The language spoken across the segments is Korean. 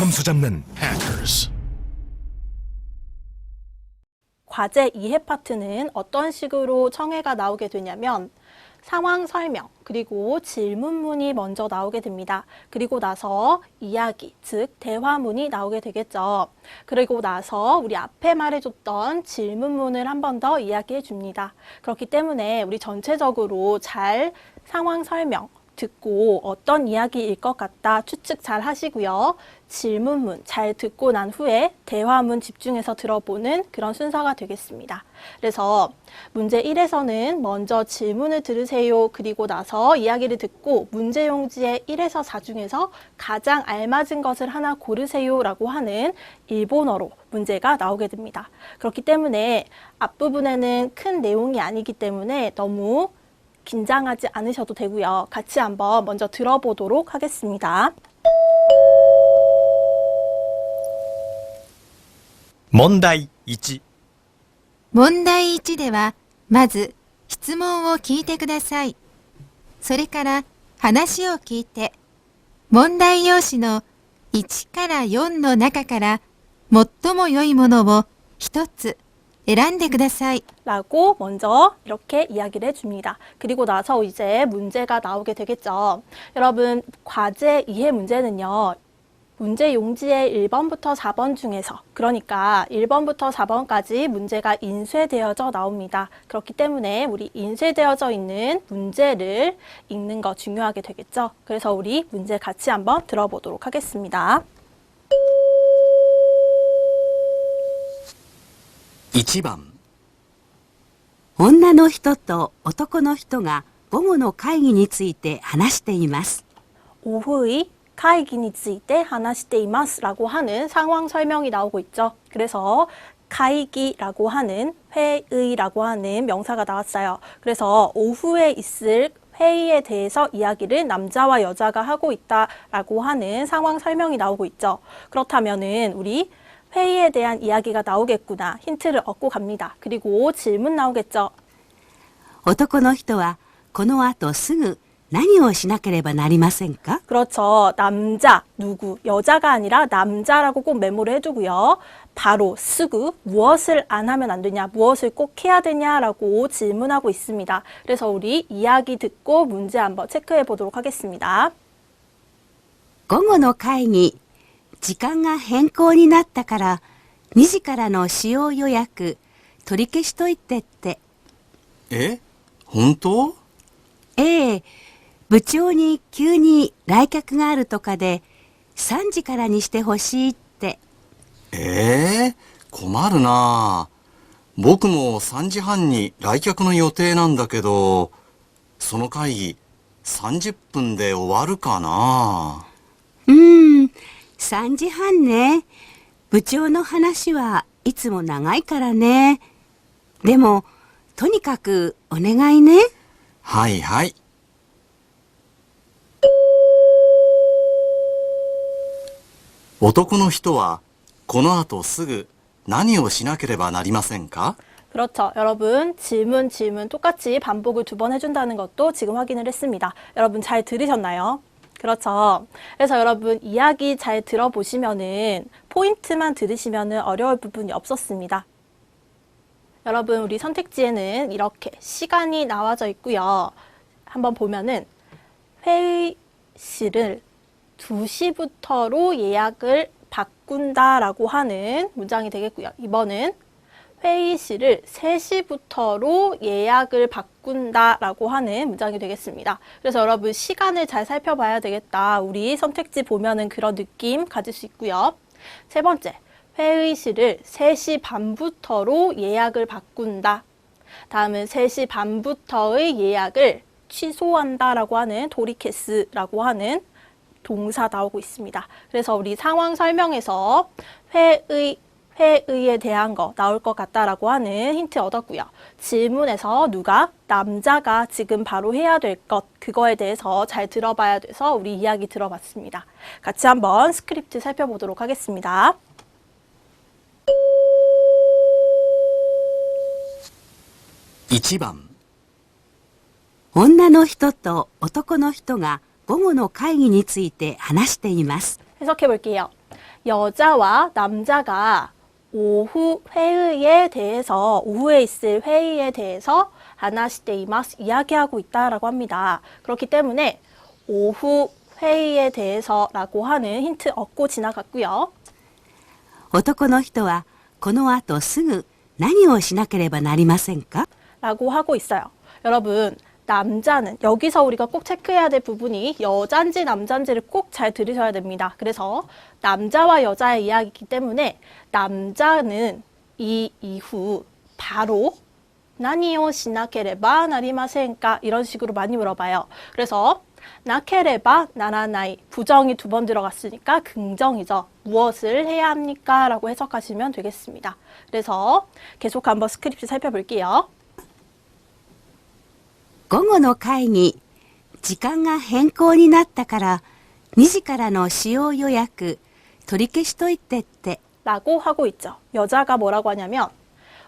점수 잡는 hackers, 과제 2회 파트는 어떤 식으로 청해가 나오게 되냐면 상황 설명 그리고 질문문이 먼저 나오게 됩니다. 그리고 나서 이야기 즉 대화문이 나오게 되겠죠. 그리고 나서 우리 앞에 말해줬던 질문문을 한 번 더 이야기해 줍니다. 그렇기 때문에 우리 전체적으로 잘 상황 설명 듣고 어떤 이야기일 것 같다 추측 잘 하시고요. 질문문 잘 듣고 난 후에 대화문 집중해서 들어보는 그런 순서가 되겠습니다. 그래서 문제 1에서는 먼저 질문을 들으세요. 그리고 나서 이야기를 듣고 문제 용지의 1에서 4 중에서 가장 알맞은 것을 하나 고르세요. 라고 하는 일본어로 문제가 나오게 됩니다. 그렇기 때문에 앞부분에는 큰 내용이 아니기 때문에 너무 긴장하지 않으셔도 되고요. 같이 한번 먼저 들어보도록 하겠습니다. 問題1問題1では、まず質問を聞いてください。それから話を聞いて、問題用紙の1から4の中から最も良いものを一つ 選んでください。 라고 먼저 이렇게 이야기를 해줍니다. 그리고 나서 이제 문제가 나오게 되겠죠. 여러분, 과제 이해 문제는요. 문제 용지의 1번부터 4번 중에서 그러니까 1번부터 4번까지 문제가 인쇄되어져 나옵니다. 그렇기 때문에 우리 인쇄되어져 있는 문제를 읽는 거 중요하게 되겠죠. 그래서 우리 문제 같이 한번 들어보도록 하겠습니다. 1番女の人と男の人が午後の会議について話しています。 오후의 카이기니 츠이테 하나시테이마스라고 하는 상황 설명이 나오고 있죠. 그래서 카이기라고 하는 회의라고 하는 명사가 나왔어요. 그래서 오후에 있을 회의에 대해서 이야기를 남자와 여자가 하고 있다라고 하는 상황 설명이 나오고 있죠. 그렇다면은 우리 회의에 대한 이야기가 나오겠구나 힌트를 얻고 갑니다. 그리고 질문 나오겠죠. 男の人はこの後すぐ何をしなければなりませんか 그렇죠. 남자, 누구, 여자가 아니라 남자라고 꼭 메모를 해두고요. 바로 쓰고 무엇을 안 하면 안 되냐, 무엇을 꼭 해야 되냐라고 질문하고 있습니다. 그래서 우리 이야기 듣고 문제 한번 체크해 보도록 하겠습니다. 午後の会議、 時間が変更になったから2時からの使用予約取り消しといてって。え？本当？ええ、部長に急に来客があるとかで3時からにしてほしいって。ええ？困るな。あ僕も3時半に来客の予定なんだけど、その会議30分で終わるかな。うーん、3時半ね。部長の話はいつも長いからね。でも、とにかくお願いね。はいはい。男の人はこの後すぐ何をしなければなりませんか 그렇죠. 여러분, 질문, 질문 똑같이 반복을 두 번 해준다는 것도 지금 확인을 했습니다. 여러분 잘 들으셨나요? 그렇죠. 그래서 여러분 이야기 잘 들어보시면은 포인트만 들으시면은 어려울 부분이 없었습니다. 여러분 우리 선택지에는 이렇게 시간이 나와져 있고요. 한번 보면은 회의실을 2시부터로 예약을 바꾼다라고 하는 문장이 되겠고요. 이번은 회의실을 3시부터로 예약을 바꾼다라고 하는 문장이 되겠습니다. 그래서 여러분 시간을 잘 살펴봐야 되겠다. 우리 선택지 보면은 그런 느낌 가질 수 있고요. 세 번째, 회의실을 3시 반부터로 예약을 바꾼다. 다음은 3시 반부터의 예약을 취소한다라고 하는 도리케스라고 하는 동사 나오고 있습니다. 그래서 우리 상황 설명에서 회의 회의에 대한 거 나올 것 같다라고 하는 힌트 얻었고요. 질문에서 누가 남자가 지금 바로 해야 될 것 그거에 대해서 잘 들어봐야 돼서 우리 이야기 들어봤습니다. 같이 한번 스크립트 살펴보도록 하겠습니다. 1番女の人と男の人が午後の会議について話しています。 해석해 볼게요. 여자와 남자가 오후 회의에 대해서 오후에 있을 회의에 대해서 하나시테이마스 이야기하고 있다라고 합니다. 그렇기 때문에 오후 회의에 대해서라고 하는 힌트 얻고 지나갔고요. 男の人はこの後すぐ何をしなければなりませんか 라고 하고 있어요. 여러분, 남자는 여기서 우리가 꼭 체크해야 될 부분이 여잔지 남잔지를 꼭 잘 들으셔야 됩니다. 그래서 남자와 여자의 이야기이기 때문에 남자는 이 이후 바로 나니오 시나케레바 나리마센까 이런 식으로 많이 물어봐요. 그래서 나케레바 나라나이 부정이 두 번 들어갔으니까 긍정이죠. 무엇을 해야 합니까? 라고 해석하시면 되겠습니다. 그래서 계속 한번 스크립트 살펴볼게요. 午後の会議、時間が変更になったから、2時からの使用予約、取り消しといてって。 라고 하고 있죠. 여자가 뭐라고 하냐면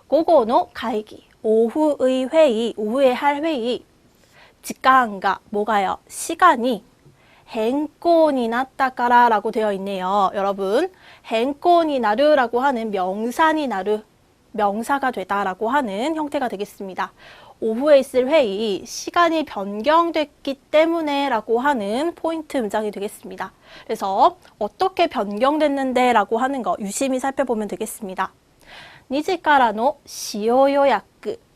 고고노 가이기 오후의 회의 오후에 할 회의 직간가 뭐가요? 시간이 행콘이 났다까라라고 되어 있네요. 여러분 행콘이 나르라고 하는 명산이 나르 명사가 되다라고 하는 형태가 되겠습니다. 오후에 있을 회의 시간이 변경됐기 때문에 라고 하는 포인트 문장이 되겠습니다. 그래서 어떻게 변경됐는데 라고 하는 거 유심히 살펴보면 되겠습니다. 니지카라노 시오 요약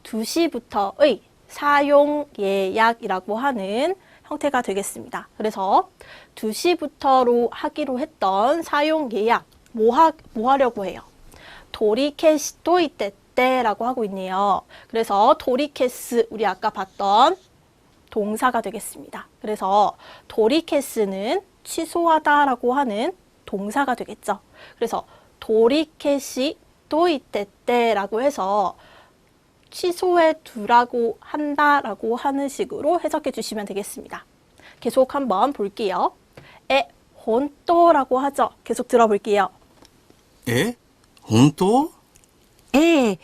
2시부터의 사용 예약이라고 하는 형태가 되겠습니다. 그래서 2시부터로 하기로 했던 사용 예약 뭐, 하, 뭐 하려고 해요? 도리케시토 이때 때라고 하고 있네요. 그래서 도리케스 우리 아까 봤던 동사가 되겠습니다. 그래서 도리케스는 취소하다라고 하는 동사가 되겠죠. 그래서 도리케시 또이때때라고 해서 취소해 두라고 한다라고 하는 식으로 해석해 주시면 되겠습니다. 계속 한번 볼게요. 에 혼또라고 하죠. 계속 들어볼게요. 에 혼또? ええ、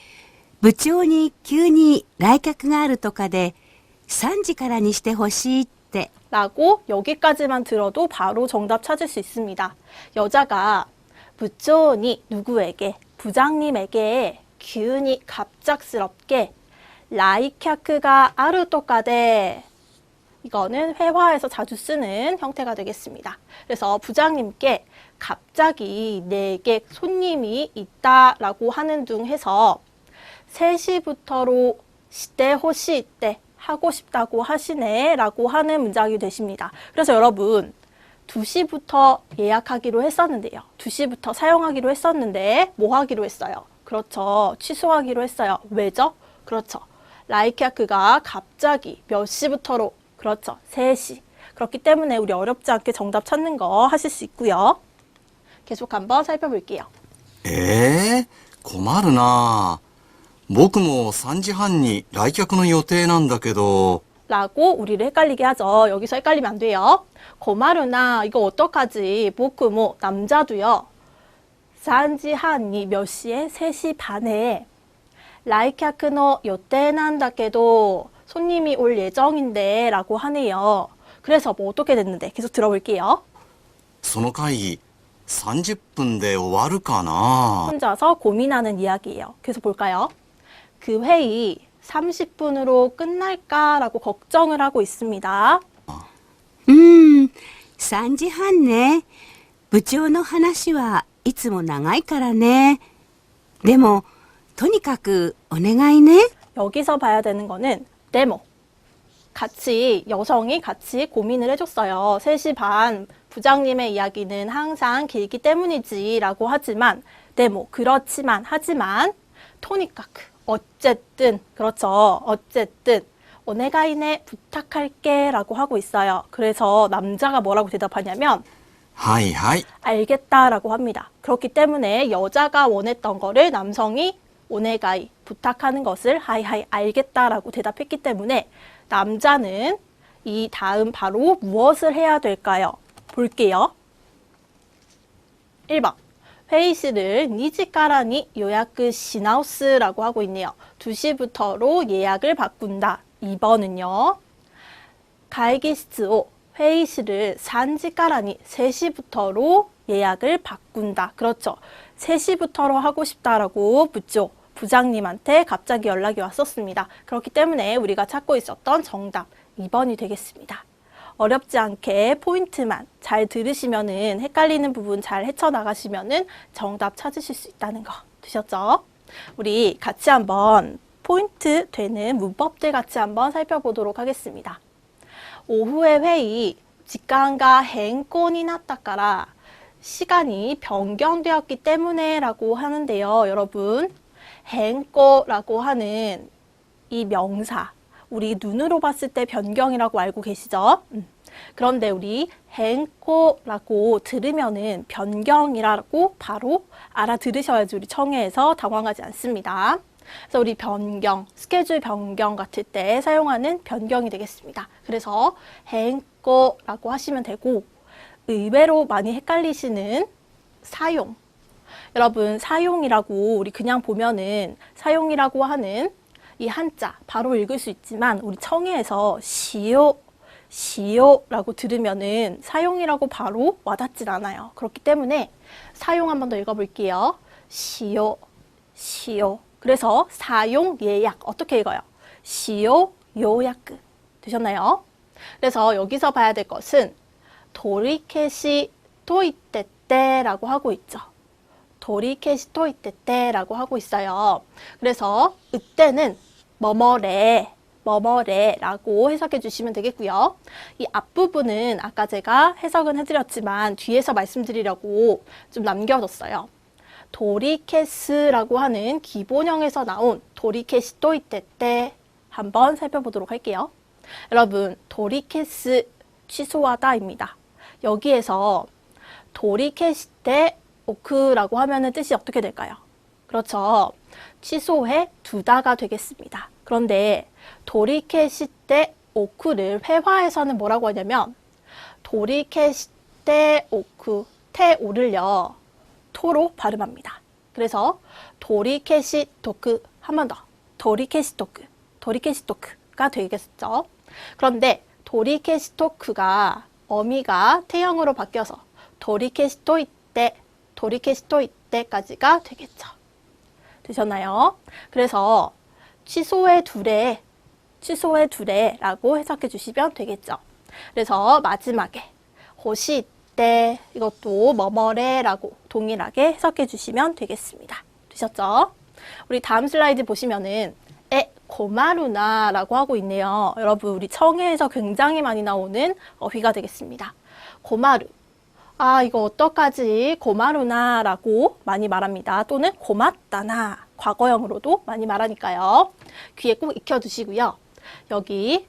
部長に急に来客があるとかで、3時からにしてほしいって。 라고 여기까지만 들어도 바로 정답 찾을 수 있습니다. 여자가 부조니 누구에게 부장님에게 기운이 갑작스럽게 라이캬크가 아르토카데 이거는 회화에서 자주 쓰는 형태가 되겠습니다. 그래서 부장님께 갑자기 내게 손님이 있다라고 하는 둥 해서 3시부터로 시대 호시 때 하고 싶다고 하시네 라고 하는 문장이 되십니다. 그래서 여러분 2시부터 예약하기로 했었는데요. 2시부터 사용하기로 했었는데 뭐 하기로 했어요? 그렇죠. 취소하기로 했어요. 왜죠? 그렇죠. 라이키아크가 갑자기 몇 시부터로 그렇죠. 3시. 그렇기 때문에 우리 어렵지 않게 정답 찾는 거 하실 수 있고요. 계속 한번 살펴볼게요. ええ困るな僕も3時半に来客の予定なんだけど、 라고 우리를 헷갈리게 하죠. 여기서 헷갈리면 안 돼요. 고마르나 이거 어떡하지? 보크모 남자도요. 산지 한이 몇 시에? 3시 반에 라이캬크노 요때난다께도 손님이 올 예정인데 라고 하네요. 그래서 뭐 어떻게 됐는데 계속 들어볼게요. その会議 30分で終わるかな 혼자서 고민하는 이야기예요. 계속 볼까요? 그 회의 30분으로 끝날까라고 걱정을 하고 있습니다. うーん、3時半ね。部長の話はいつも長いからね。でも、とにかくお願いね。 여기서 봐야 되는 거는 데모. 같이 여성이 같이 고민을 해줬어요. 3시 반 부장님의 이야기는 항상 길기 때문이지라고 하지만 네, 뭐 그렇지만 하지만 토니까크 어쨌든 그렇죠. 어쨌든 오네가이네 부탁할게라고 하고 있어요. 그래서 남자가 뭐라고 대답하냐면 하이 하이 알겠다라고 합니다. 그렇기 때문에 여자가 원했던 거를 남성이 오네가이 부탁하는 것을 하이 하이 알겠다라고 대답했기 때문에 남자는 이 다음 바로 무엇을 해야 될까요? 볼게요. 1번. 회의실을 니지카라니 요약 시나우스라고 하고 있네요. 2시부터로 예약을 바꾼다. 2번은요. 가이기스오 회의실을 산지까라니 3시부터로 예약을 바꾼다. 그렇죠. 3시부터로 하고 싶다라고 묻죠. 부장님한테 갑자기 연락이 왔었습니다. 그렇기 때문에 우리가 찾고 있었던 정답 2번이 되겠습니다. 어렵지 않게 포인트만 잘 들으시면은 헷갈리는 부분 잘 헤쳐나가시면은 정답 찾으실 수 있다는 거 드셨죠? 우리 같이 한번 포인트 되는 문법들 같이 한번 살펴보도록 하겠습니다. 오후의 회의 직관과 행권이 났다까라 시간이 변경되었기 때문에 라고 하는데요. 여러분, 행권라고 하는 이 명사 우리 눈으로 봤을 때 변경이라고 알고 계시죠? 음. 그런데 우리 행코라고 들으면은 변경이라고 바로 알아들으셔야지 우리 청해에서 당황하지 않습니다. 그래서 우리 변경, 스케줄 변경 같을 때 사용하는 변경이 되겠습니다. 그래서 행코라고 하시면 되고 의외로 많이 헷갈리시는 사용. 여러분 사용이라고 우리 그냥 보면은 사용이라고 하는 이 한자 바로 읽을 수 있지만 우리 청해에서 시오 시오라고 들으면은 사용이라고 바로 와닿질 않아요. 그렇기 때문에 사용 한 번 더 읽어볼게요. 시오 시오 그래서 사용 예약 어떻게 읽어요? 시오 요약 되셨나요? 그래서 여기서 봐야 될 것은 도리케시 토이떼떼라고 하고 있죠. 도리케시 토이떼떼라고 하고 있어요. 그래서 이때는 뭐뭐래 뭐뭐래라고 해석해 주시면 되겠고요. 이 앞부분은 아까 제가 해석은 해드렸지만 뒤에서 말씀드리려고 좀 남겨뒀어요. 도리케스라고 하는 기본형에서 나온 도리케시 또이떼떼 한번 살펴보도록 할게요. 여러분 도리케스 취소하다입니다. 여기에서 도리케시테 오크라고 하면은 뜻이 어떻게 될까요? 그렇죠. 취소해 두다가 되겠습니다. 그런데 도리케시테 오크를 회화에서는 뭐라고 하냐면 도리케시테 오크 테오를요 토로 발음합니다. 그래서 도리케시 토크 한 번 더 도리케시 토크 도리케시 토크가 되겠죠. 그런데 도리케시 토크가 어미가 태형으로 바뀌어서 도리케시 토이때 도리케시 토이때까지가 되겠죠. 되셨나요? 그래서 취소의 둘에 취소의 둘에라고 해석해 주시면 되겠죠. 그래서 마지막에 호시 때 이것도 뭐뭐래 라고 동일하게 해석해 주시면 되겠습니다. 되셨죠? 우리 다음 슬라이드 보시면은 에 고마루나 라고 하고 있네요. 여러분 우리 청해에서 굉장히 많이 나오는 어휘가 되겠습니다. 고마루 아, 이거 어떡하지? 고마루나 라고 많이 말합니다. 또는 고맙다나 과거형으로도 많이 말하니까요. 귀에 꼭 익혀두시고요. 여기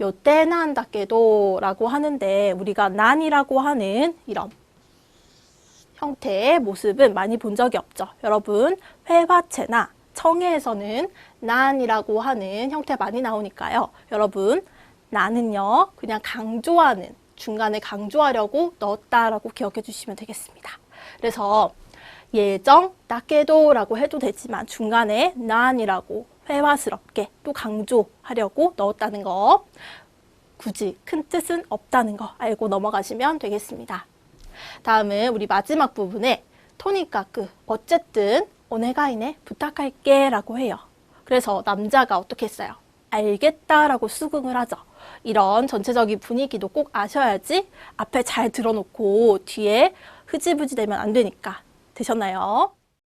요때난다께도라고 하는데 우리가 난이라고 하는 이런 형태의 모습은 많이 본 적이 없죠. 여러분 회화체나 청해에서는 난이라고 하는 형태 많이 나오니까요. 여러분 나는요 그냥 강조하는 중간에 강조하려고 넣었다라고 기억해 주시면 되겠습니다. 그래서 예정 나게도라고 해도 되지만 중간에 난이라고 회화스럽게 또 강조하려고 넣었다는 거 굳이 큰 뜻은 없다는 거 알고 넘어가시면 되겠습니다. 다음은 우리 마지막 부분에 토니까그 어쨌든 오네가이네 부탁할게 라고 해요. 그래서 남자가 어떻게 했어요? 알겠다라고 수긍을 하죠. 이런 전체적인 분위기도 꼭 아셔야지 앞에 잘 들어놓고 뒤에 흐지부지 되면 안 되니까 되셨나요?